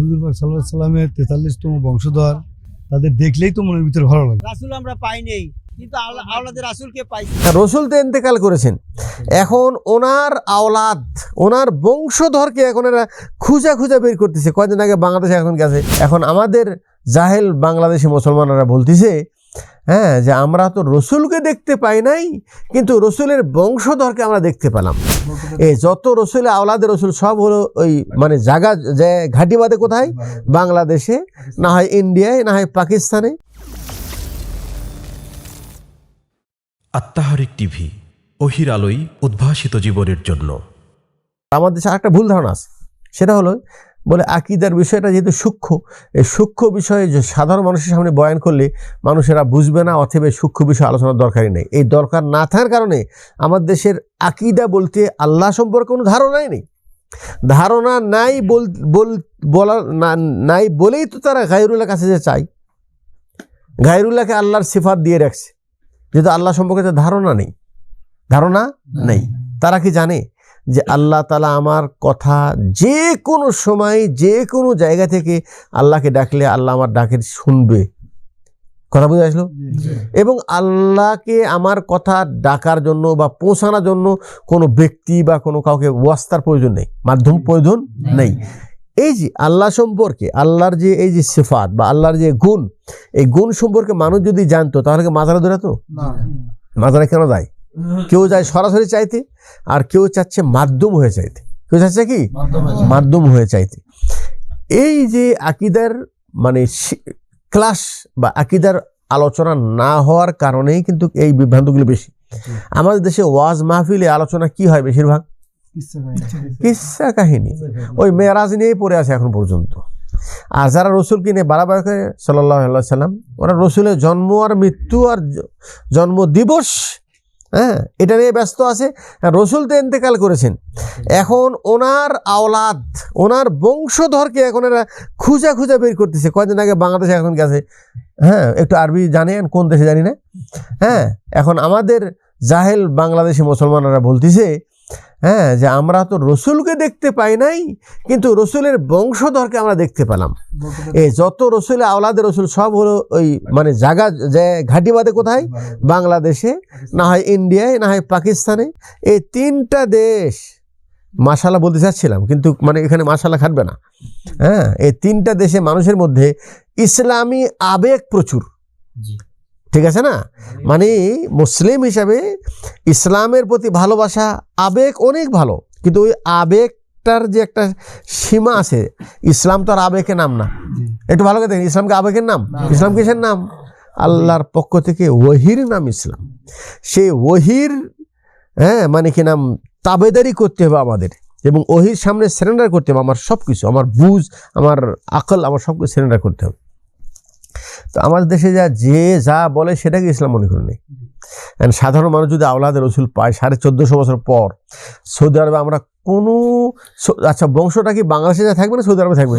হুজুর সাল্লামের তেতাল্লিশতম বংশধর তাদের দেখলেই তো মনের ভিতরে ভালো লাগে। রাসুল আমরা পাই নেই কিন্তু আওলাদের রাসুলকে পাইছি রসুল তো এন্তেকাল করেছেন। এখন ওনার আওলাদ ওনার বংশধরকে এখন এরা খুঁজা খুঁজা বের করতেছে। কয়দিন আগে বাংলাদেশে এখন গেছে। এখন আমাদের জাহেল বাংলাদেশি মুসলমানরা বলতেছে হ্যাঁ যে আমরা তো রসুলকে দেখতে পাই নাই কিন্তু রসুলের বংশধরকে আমরা দেখতে পেলাম। এই যত রসুল আওলাদের রসুল সব হলো ওই মানে জায়গা যে ঘাটি বাদে কোথায়? বাংলাদেশে। না হয় ইন্ডিয়ায় না হয় পাকিস্তানে। আত্মাহারিক টিভি অহির আলোই উদ্ভাসিত জীবনের জন্য। আমাদের দেশে একটা ভুল ধারণা আছে। সেটা হলো বলে আকিদার বিষয়টা যেহেতু সূক্ষ্ম এই সূক্ষ্ম বিষয়ে যে সাধারণ মানুষের সামনে বয়ান করলে মানুষেরা বুঝবে না অথবা সূক্ষ্ম বিষয় আলোচনার দরকারই নেই। এই দরকার না থাকার কারণে আমাদের দেশের আকিদা বলতে আল্লাহ সম্পর্কে কোনো ধারণাই নেই। ধারণা নাই বল বল- বলার না- নাই বলেই তো তারা গায়রুল্লাহ কাছে যে চাই গায়রুল্লাহকে আল্লাহর সিফাত দিয়ে রাখছে। যেহেতু আল্লাহ সম্পর্কে তো ধারণা নেই। ধারণা নেই। তারা কি জানে? যে আল্লাহ তালা আমার কথা যে কোনো সময় যে কোনো জায়গা থেকে আল্লাহকে ডাকলে আল্লাহ আমার ডাকের শুনবে। কথা বুঝে আসলো? এবং আল্লাহকে আমার কথা ডাকার জন্য বা পৌঁছানোর জন্য কোনো ব্যক্তি বা কোনো কাউকে ওয়াস্তার প্রয়োজন নেই মাধ্যম প্রয়োজন নেই। এই যে আল্লাহ সম্পর্কে আল্লাহর যে এই যে সিফাত বা আল্লাহর যে গুণ এই গুণ সম্পর্কে মানুষ যদি জানতো তাহলে কি মাজারা ধরাতো মাজারা কেন যায়? কেউ যায় সরাসরি চাইতে আর কেউ চাচ্ছে মাধ্যম হয়ে চাইতে। কেউ চাচ্ছে কি? মাধ্যম হয়ে চাইতে। এই যে আকিদার মানে ক্লাস বা আকিদার আলোচনা না হওয়ার কারণেই কিন্তু এই বিভ্রান্তগুলো বেশি। আমাদের দেশে ওয়াজ মাহফিলে আলোচনা কি হয় বেশিরভাগ? কিসা কাহিনী। ওই মেয়েরাজ নিয়েই পড়ে আছে এখন পর্যন্ত। আর যারা রসুলকে নিয়ে বারাবার করে সাল্লাহ সাল্লাম ওরা রসুলের জন্ম আর মৃত্যু আর জন্ম দিবস হ্যাঁ এটা নিয়ে ব্যস্ত আছে। রসুল তো এন্তেকাল করেছেন। এখন ওনার আওলাদ, ওনার বংশধরকে এখন এরা খুঁজা খুঁজা বের করতেছে। কয়েকদিন আগে বাংলাদেশে এখন গেছে। হ্যাঁ একটু আরবি জানেন, কোন দেশে জানি না। হ্যাঁ এখন আমাদের জাহেল বাংলাদেশি মুসলমানরা বলতেছে হ্যাঁ যে আমরা তো রসুলকে দেখতে পাই নাই কিন্তু রসুলের বংশধরকে আমরা দেখতে পেলাম। এই যত রসুল আওলাদের রসুল সব হলো ওই মানে জায়গা যে ঘাটি বাদে কোথায়? বাংলাদেশে। না হয় ইন্ডিয়ায় না হয় পাকিস্তানে। এই তিনটা দেশ মাসালা বলতে চাচ্ছিলাম কিন্তু মানে এখানে মাসালা খাটবে না। হ্যাঁ এই তিনটা দেশে মানুষের মধ্যে ইসলামী আবেগ প্রচুর। ঠিক আছে না? মানে মুসলিম হিসাবে ইসলামের প্রতি ভালোবাসা আবেগ অনেক ভালো। কিন্তু ওই আবেগটার যে একটা সীমা আছে ইসলাম তো আর আবেগের নাম না। একটু ভালো করে দেখেন ইসলামকে আবেগের নাম? ইসলাম কিসের নাম? আল্লাহর পক্ষ থেকে ওহির নাম ইসলাম। সেই ওহির হ্যাঁ মানে কি নাম? তাবেদারি করতে হবে আমাদের। এবং ওহির সামনে সারেন্ডার করতে হবে। আমার সব কিছু আমার বুঝ আমার আকল আমার সব কিছু সারেন্ডার করতে হবে। তো আমাদের দেশে যা, যে যা বলে সেটাকে ইসলাম মনে করে নেই। And সাধারণ মানুষ যদি আওলাদের রসুল পায় সাড়ে চোদ্দোশো বছর পর, সৌদি আরবে আমরা কোনো আচ্ছা বংশটা কি বাংলাদেশে যা থাকবে না সৌদি আরবে থাকবে?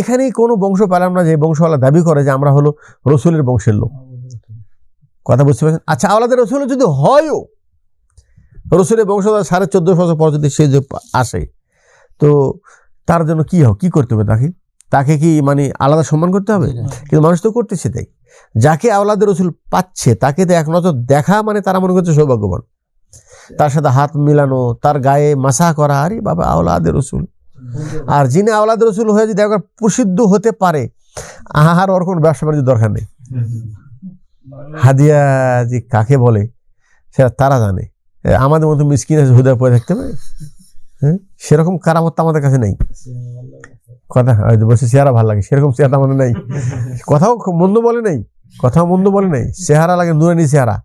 এখানেই কোনো বংশ পেলাম না যে বংশওয়ালা দাবি করে যে আমরা হলো রসুলের বংশের লোক। কথা বুঝতে পারছেন? আচ্ছা আওলাদের রসুল যদি হয়ও, রসুলের বংশধর সাড়ে চোদ্দোশো বছর পর যদি সে যে আসে, তো তার জন্য কি হোক কি করতে হবে তাকে? তাকে কি মানে আলাদা সম্মান করতে হবে? কিন্তু মানুষ তো করতেছে তাই। যাকে আওলাদের রসুল পাচ্ছে তাকে তো এক নজর দেখা মানে তারা মনে করছে সৌভাগ্যবান। তার সাথে হাত মিলানো তার গায়ে মাসা করা আরে বাবা আওলাদের রসুল। আর যিনি আওলাদের রসুল হয়ে যদি একবার প্রসিদ্ধ হতে পারে আহার ওর কোনো ব্যবসা বাণিজ্য দরকার নেই। হাদিয়া যে কাকে বলে সেটা তারা জানে। আমাদের মতো মিসকিন আছে হুদা পড়ে থাকতে পারে? হ্যাঁ? সেরকম কারামত তো আমাদের কাছে নেই। কথা হয়তো বসে চেহারা ভালো লাগে সেরকম চেহারা আমাদের নেই। কথাও মন্দ বলে নেই কথাও মন্দ বলে নেই চেহারা লাগে নুরানি চেহারা।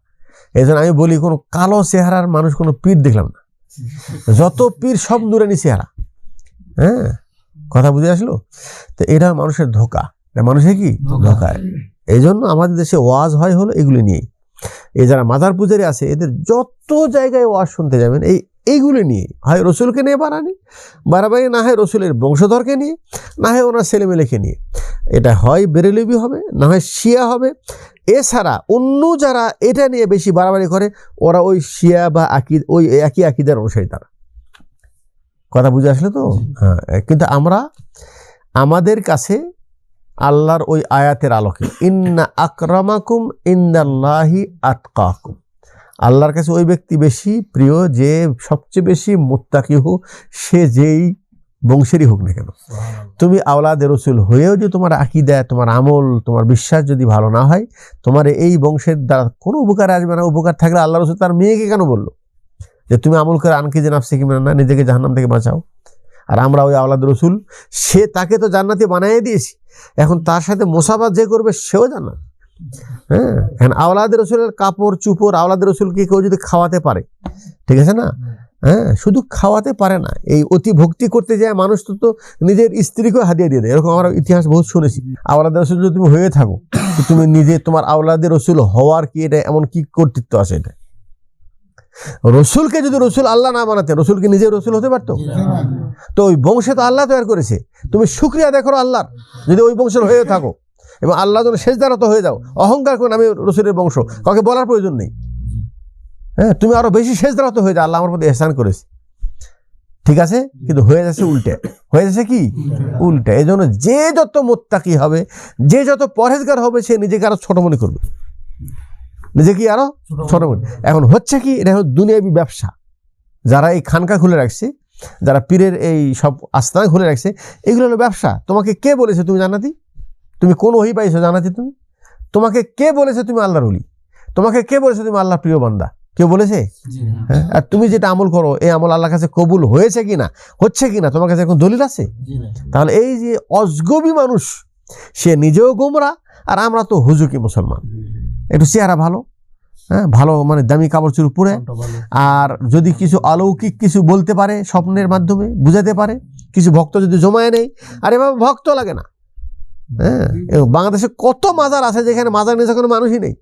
এই জন্য আমি বলি কোনো কালো চেহারার মানুষ কোনো পীর দেখলাম না। যত পীর সব নুরানি চেহারা। হ্যাঁ কথা বুঝে আসলো? তো এটা মানুষের ধোকা। মানুষের কি? ধোকা। এই জন্য আমাদের দেশে ওয়াজ হয় হলো এগুলি নিয়েই। এই যারা মাজার পূজারি আছে এদের যত জায়গায় ওয়াজ শুনতে যাবেন এই এইগুলো নিয়ে হয় রসুলকে নিয়ে বাড়ানি বাড়াবাড়ি, না হয় রসুলের বংশধরকে নিয়ে, না হয় ওনার ছেলেমেলেকে নিয়ে। এটা হয় বেরেলিবি হবে, না হয় শিয়া হবে। এছাড়া অন্য যারা এটা নিয়ে বেশি বাড়াবাড়ি করে, ওরা ওই শিয়া বা আকিদ, ওই একই আকিদার অনুসারী তারা। কথা বুঝে আসলে তো? হ্যাঁ কিন্তু আমরা, আমাদের কাছে আল্লাহর ওই আয়াতের আলোকে, ইন্না আকরামাকুম ইন্দাল্লাহি আতকাকুম। আল্লাহর কাছে ওই ব্যক্তি বেশি প্রিয় যে সবচেয়ে বেশি মোত্তাকি হোক সে যেই বংশেরই হোক না কেন। তুমি আওলাদে রসুল হয়েও যে তোমার আকিদা তোমার আমল তোমার বিশ্বাস যদি ভালো না হয় তোমার এই বংশের দ্বারা কোনো উপকার আসবে না। উপকার থাকলে আল্লাহ রসুল তার মেয়েকে কেন বলল? যে তুমি আমল করে আনকে যে নাফসে কি না নিজেকে জাহান্নাম থেকে বাঁচাও। আর আমরা ওই আওলাদ রসুল সে তাকে তো জান্নাতি বানাই দিয়েছি। এখন তার সাথে মোসাবাদ যে করবে সেও জান্নাত। হ্যাঁ? এখন আওলাদ রসুলের কাপড় চুপড় আওলাদ রসুলকে কেউ যদি খাওয়াতে পারে? ঠিক আছে না? হ্যাঁ শুধু খাওয়াতে পারে না। এই অতি ভক্তি করতে যায় মানুষ তো তো নিজের স্ত্রীকেও হাতিয়ে দিয়ে দেয়। এরকম আমরা ইতিহাস বহুত শুনেছি। আওলাদ রসুল যদি তুমি হয়ে থাকো তো তুমি নিজে তোমার আওলাদের রসুল হওয়ার কি এটা এমন কি কর্তৃত্ব আছে এটা? রসুলকে যদি রসুল আল্লাহ না বানাতেন রসুলকে নিজে রসুল হতে পারতো? তো ওই বংশে তো আল্লাহ তৈরি করেছে। তুমি শুক্রিয়া দেখো আল্লাহর। যদি ওই বংশের হয়ে থাকো। এবং আল্লাহ যেন শেষ দ্বারা তো হয়ে যাও। অহংকার করে আমি রসুলের বংশ। কাউকে বলার প্রয়োজন নেই। হ্যাঁ তুমি আরও বেশি শেষ দ্বারা তো হয়ে যাও আল্লাহ আমার প্রতি এহসান করেছে। ঠিক আছে? কিন্তু হয়ে যাচ্ছে উল্টে। হয়ে যাচ্ছে কি? উল্টে। এই জন্য যে যত মোত্তাকি হবে যে যত পরহেজগার হবে সে নিজেকে আরও ছোট মনে করবে। নিজে কি আরও? ছোট মনে। এখন হচ্ছে কি এটা হলো দুনিয়াবি ব্যবসা। যারা এই খানকা খুলে রাখছে যারা পীরের এই সব আস্তানা খুলে রাখছে এগুলো হলো ব্যবসা। তোমাকে কে বলেছে তুমি জানাতি তুমি কোন ওহি পাইছো জানাতি তুমি? তোমাকে কে বলেছে তুমি আল্লাহর ওলি? তোমাকে কে বলেছে তুমি আল্লাহ প্রিয় বান্দা? কেউ বলেছে? হ্যাঁ? আর তুমি যেটা আমল করো এই আমল আল্লাহর কাছে কবুল হয়েছে কি না হচ্ছে কি না তোমার কাছে এখন দলিল আছে? তাহলে এই যে অজগবি মানুষ সে নিজেও গোমরা আর আমরা তো হুজুকি মুসলমান। একটু চেহারা ভালো হ্যাঁ? ভালো মানে দামি কাপড় চুর পরে আর যদি কিছু অলৌকিক কিছু বলতে পারে স্বপ্নের মাধ্যমে বুঝাতে পারে কিছু ভক্ত যদি জমায় নেই আর এভাবে ভক্ত লাগে না। হ্যাঁ? এবং বাংলাদেশে কত মাজার আছে যেখানে মাজার নিচে কোনো মানুষই নেই?